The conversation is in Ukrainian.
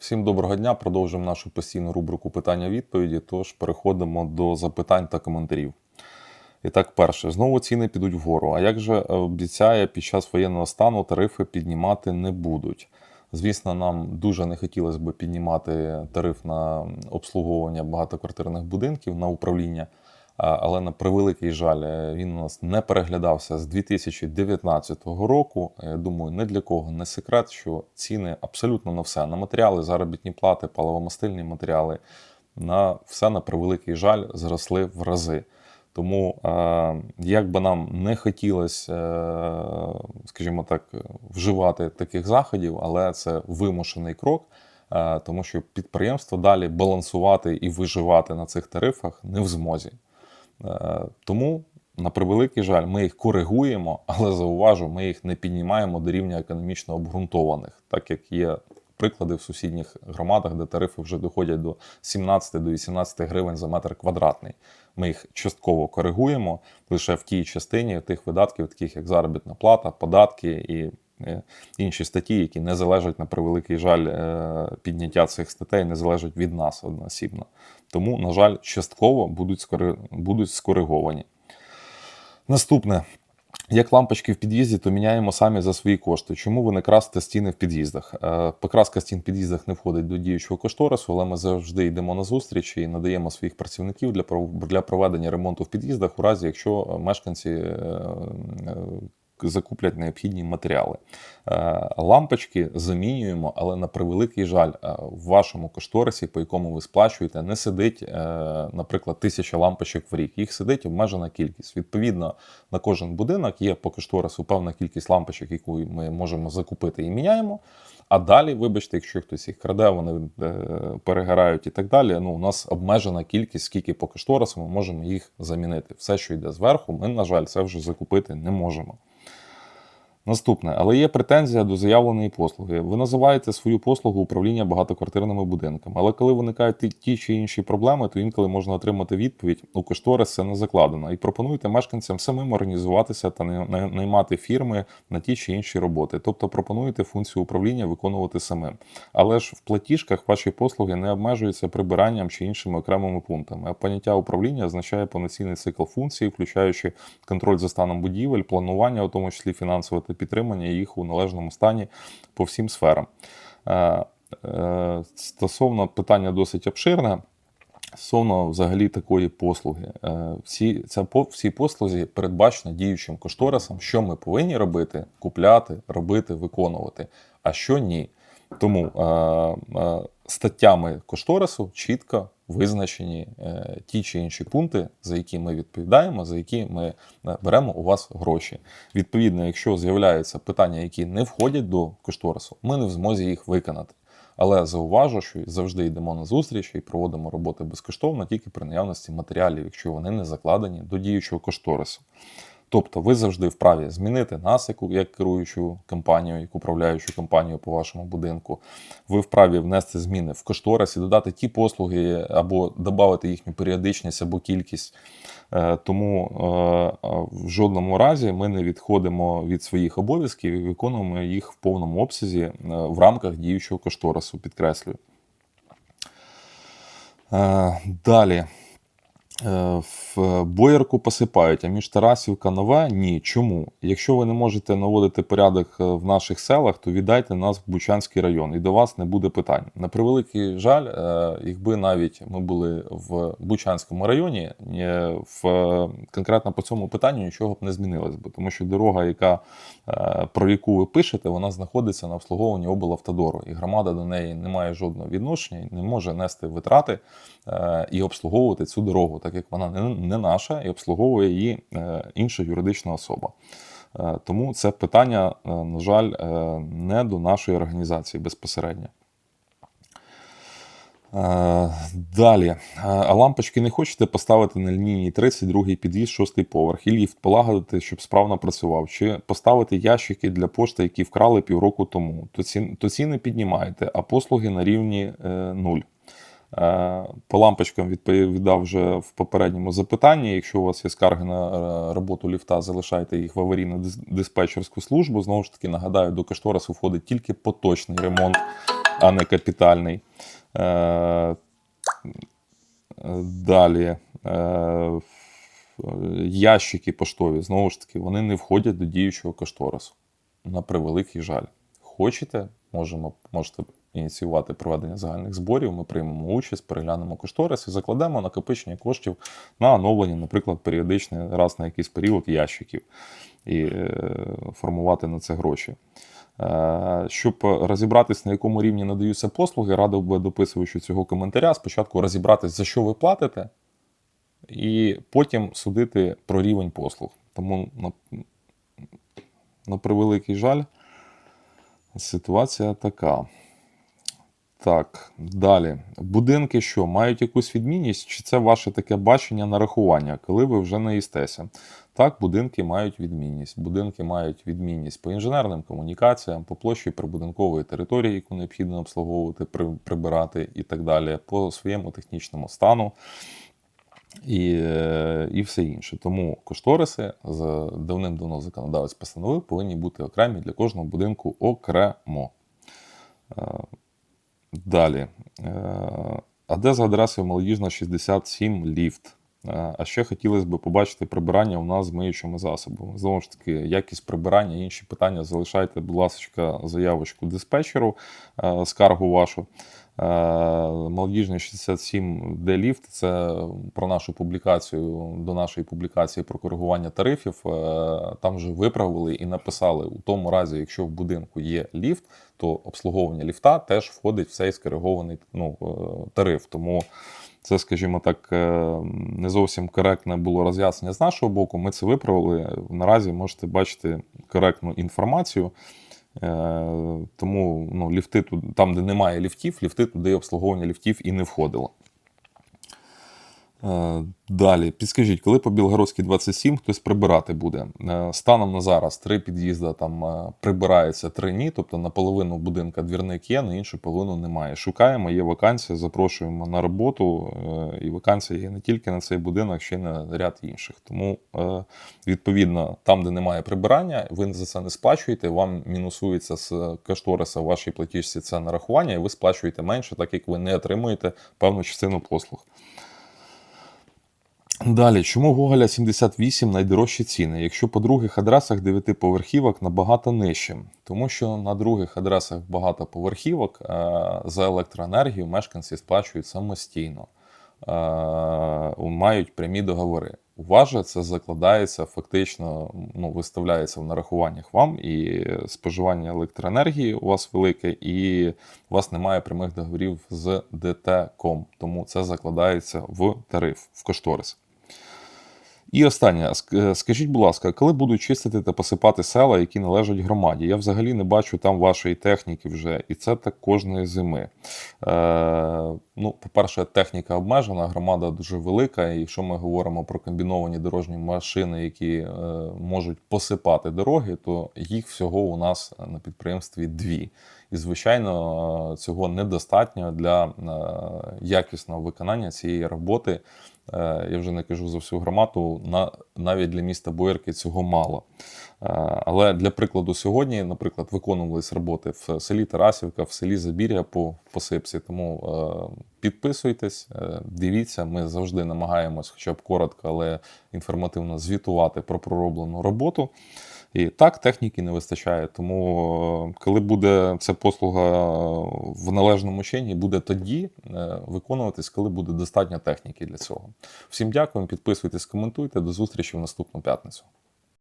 Всім доброго дня. Продовжуємо нашу постійну рубрику питання-відповіді. Тож переходимо до запитань та коментарів. І так, перше, знову ціни підуть вгору. А як же обіцяє під час воєнного стану тарифи піднімати не будуть? Звісно, нам дуже не хотілося б піднімати тариф на обслуговування багатоквартирних будинків на управління. Але на превеликий жаль, е, він у нас не переглядався з 2019 року. Я думаю, не для кого не секрет, що ціни абсолютно на все: на матеріали, заробітні плати, паливомастильні матеріали, на все на превеликий жаль зросли в рази. Тому, е, як би нам не хотілося, е, скажімо так, вживати таких заходів, але це вимушений крок, е, тому що підприємство далі балансувати і виживати на цих тарифах не в змозі. Е, Тому, на превеликий жаль, ми їх коригуємо, але зауважу, ми їх не піднімаємо до рівня економічно обґрунтованих, так як є приклади в сусідніх громадах, де тарифи вже доходять до 17 до 18 гривень за метр квадратний. Ми їх частково коригуємо лише в тій частині тих видатків, таких як заробітна плата, податки і інші статті, які не залежать на превеликий жаль е, підняття цих статей, не залежать від нас одноосібно. Тому, на жаль, частково будуть, скори... будуть скориговані. Наступне. Як лампочки в під'їзді, то міняємо самі за свої кошти. Чому ви не красите стіни в під'їздах? Е, Покраска стін в під'їздах не входить до діючого кошторису, але ми завжди йдемо на зустріч і надаємо своїх працівників для для проведення ремонту в під'їздах, у разі якщо мешканці е, е, закуплять необхідні матеріали. Е, Лампочки замінюємо, але на превеликий жаль, е, в вашому кошторисі, по якому ви сплачуєте, не сидить, е, наприклад, тисяча лампочок в рік. Їх сидить обмежена кількість. Відповідно, на кожен будинок є по кошторису певна кількість лампочок, яку ми можемо закупити і міняємо. А далі, вибачте, якщо хтось їх краде, вони перегорають і так далі. Ну, у нас обмежена кількість, скільки по кошторису ми можемо їх замінити. Все, що йде зверху, ми, на жаль, це вже закупити не можемо. Наступне, але є претензія до заявленої послуги. Ви називаєте свою послугу управління багатоквартирними будинками, але коли виникають ті, чи інші проблеми, то інколи можна отримати відповідь у кошторис це не закладено. І пропонуєте мешканцям самим організуватися та най- най- наймати фірми на ті чи інші роботи. Тобто пропонуєте функцію управління виконувати самим. Але ж в платіжках ваші послуги не обмежуються прибиранням чи іншими окремими пунктами. А поняття управління означає повноцінний цикл функцій, включаючи контроль за станом будівель, планування, у тому числі фінансове та підтримання їх у належному стані по всім сферам. Е, е, Стосовно питання досить обширне. Стосовно взагалі такої послуги, Е, всі ця всі послуги передбачено діючим кошторисом, що ми повинні робити, купляти, робити, виконувати, а що ні. Тому статтями кошторису чітко визначені е, ті чи інші пункти, за які ми відповідаємо, за які ми е, беремо у вас гроші. Відповідно, якщо з'являються питання, які не входять до кошторису, ми не в змозі їх виконати. Але зауважу, що завжди йдемо на зустріч і проводимо роботи безкоштовно тільки при наявності матеріалів, якщо вони не закладені до діючого кошторису. Тобто ви завжди вправі змінити нас, як керуючу компанію, як управляючу компанію по вашому будинку. Ви вправі внести зміни в кошторис і додати ті послуги або додати їхню періодичність або кількість. Е, Тому е, в жодному разі ми не відходимо від своїх обов'язків і виконуємо їх в повному обсязі е, в рамках діючого кошторису, підкреслюю. Далі. Е, В боярку посипають, а між Тарасівка нове ні. Чому? Якщо ви не можете наводити порядок е, в наших селах, то віддайте нас в Бучанський район, і до вас не буде питань. На превеликий жаль, е, якби навіть ми були в Бучанському районі, в конкретно по цьому питанню нічого б не змінилось би, тому що дорога, яка про яку ви пишете, вона знаходиться на обслуговуванні облавтодору, і громада до неї не має жодного відношення, не може нести витрати і обслуговувати цю дорогу, так як вона не, наша, і обслуговує її е, інша юридична особа. Е, Тому це питання, е, на жаль, не до нашої організації безпосередньо. Далі. А лампочки не хочете поставити на лінії 32 під'їзд, 6 поверх, і ліфт полагодити, щоб справно працював, чи поставити ящики для пошти, які вкрали півроку тому, то ці, то ціни піднімаєте, а послуги на рівні е, нуль. Е, По лампочкам відповідав вже в попередньому запитанні. Якщо у вас є скарги на е, роботу ліфта, залишайте їх в аварійну диспетчерську службу. Знову ж таки, нагадаю, до кошторису входить тільки поточний ремонт а не капітальний. Е, Далі. Е, Ящики поштові, знову ж таки, вони не входять до діючого кошторису. На превеликий жаль. Хочете, можемо, можете ініціювати проведення загальних зборів. Ми приймемо участь, переглянемо кошторис і закладемо накопичення коштів на оновлення, наприклад, періодичний раз на якийсь період ящиків і е, формувати на це гроші. Е, Щоб розібратись, на якому рівні надаються послуги, радив би дописуючи цього коментаря, спочатку розібратись, за що ви платите, і потім судити про рівень послуг. Тому, на, на превеликий жаль, ситуація така. Так, далі. Будинки що, мають якусь відмінність, чи це ваше таке бачення нарахування, коли ви вже не їстеся? Так, будинки мають відмінність. Будинки мають відмінність по інженерним комунікаціям, по площі прибудинкової території, яку необхідно обслуговувати, прибирати і так далі, по своєму технічному стану і, е, і все інше. Тому кошториси з давним-давно законодавець постановив повинні бути окремі для кожного будинку окремо. Е, Далі. Одеса А де за адресою Молодіжна 67 ліфт? Е, А ще хотілося б побачити прибирання у нас з миючими засобами. Знову ж таки, якість прибирання, інші питання залишайте, будь ласка, заявочку диспетчеру, е, скаргу вашу. Е, Молодіжний 67 де ліфт. Це про нашу публікацію до нашої публікації про коригування тарифів. Там вже виправили і написали у тому разі, якщо в будинку є ліфт, то обслуговування ліфта теж входить в цей скоригований ну, тариф. Тому це, скажімо так, е, не зовсім коректне було роз'яснення з нашого боку. Ми це виправили. Наразі можете бачити коректну інформацію. Е, Тому ну, ліфти тут, там, де немає ліфтів, ліфти туди обслуговування ліфтів і не входило. Е, Далі, підскажіть, коли по Білгородській 27 хтось прибирати буде? Е, Станом на зараз три під'їзди там е, прибираються, три ні, тобто на половину будинка двірник є, на іншу половину немає. Шукаємо, є вакансія, запрошуємо на роботу, і вакансія є не тільки на цей будинок, ще й на ряд інших. Тому, відповідно, там, де немає прибирання, ви за це не сплачуєте, вам мінусується з кошториса в вашій платіжці це нарахування, і ви сплачуєте менше, так як ви не отримуєте певну частину послуг. Далі, чому Гоголя 78 найдорожчі ціни, якщо по других адресах дев'ятиповерхівок набагато нижче? Тому що на других адресах багатоповерхівок е, за електроенергію мешканці сплачують самостійно, е, мають прямі договори. У вас же це закладається фактично, ну, виставляється в нарахуваннях вам, і споживання електроенергії у вас велике, і у вас немає прямих договорів з ДТКом. Тому це закладається в тариф, в кошторис. І останнє, е, скажіть, будь ласка, коли будуть чистити та посипати села, які належать громаді? Я взагалі не бачу там вашої техніки вже, і це так кожної зими. Е, ну, по-перше, техніка обмежена, громада дуже велика. І якщо ми говоримо про комбіновані дорожні машини, які е, можуть посипати дороги, то їх всього у нас на підприємстві дві. І, звичайно, е, цього недостатньо для е, якісного виконання цієї роботи. Е, Я вже не кажу за всю громаду, на, навіть для міста Боярки цього мало. Е, Але для прикладу, сьогодні, наприклад, виконувались роботи в селі Тарасівка, в селі Забір'я по посипці. Тому е, підписуйтесь, дивіться. Ми завжди намагаємось, хоча б коротко, але інформативно звітувати про пророблену роботу. І так, техніки не вистачає. Тому, е, коли буде ця послуга в належному чині, буде тоді е, виконуватись, коли буде достатньо техніки для цього. Всім дякую, підписуйтесь, коментуйте. До зустрічі в наступну п'ятницю.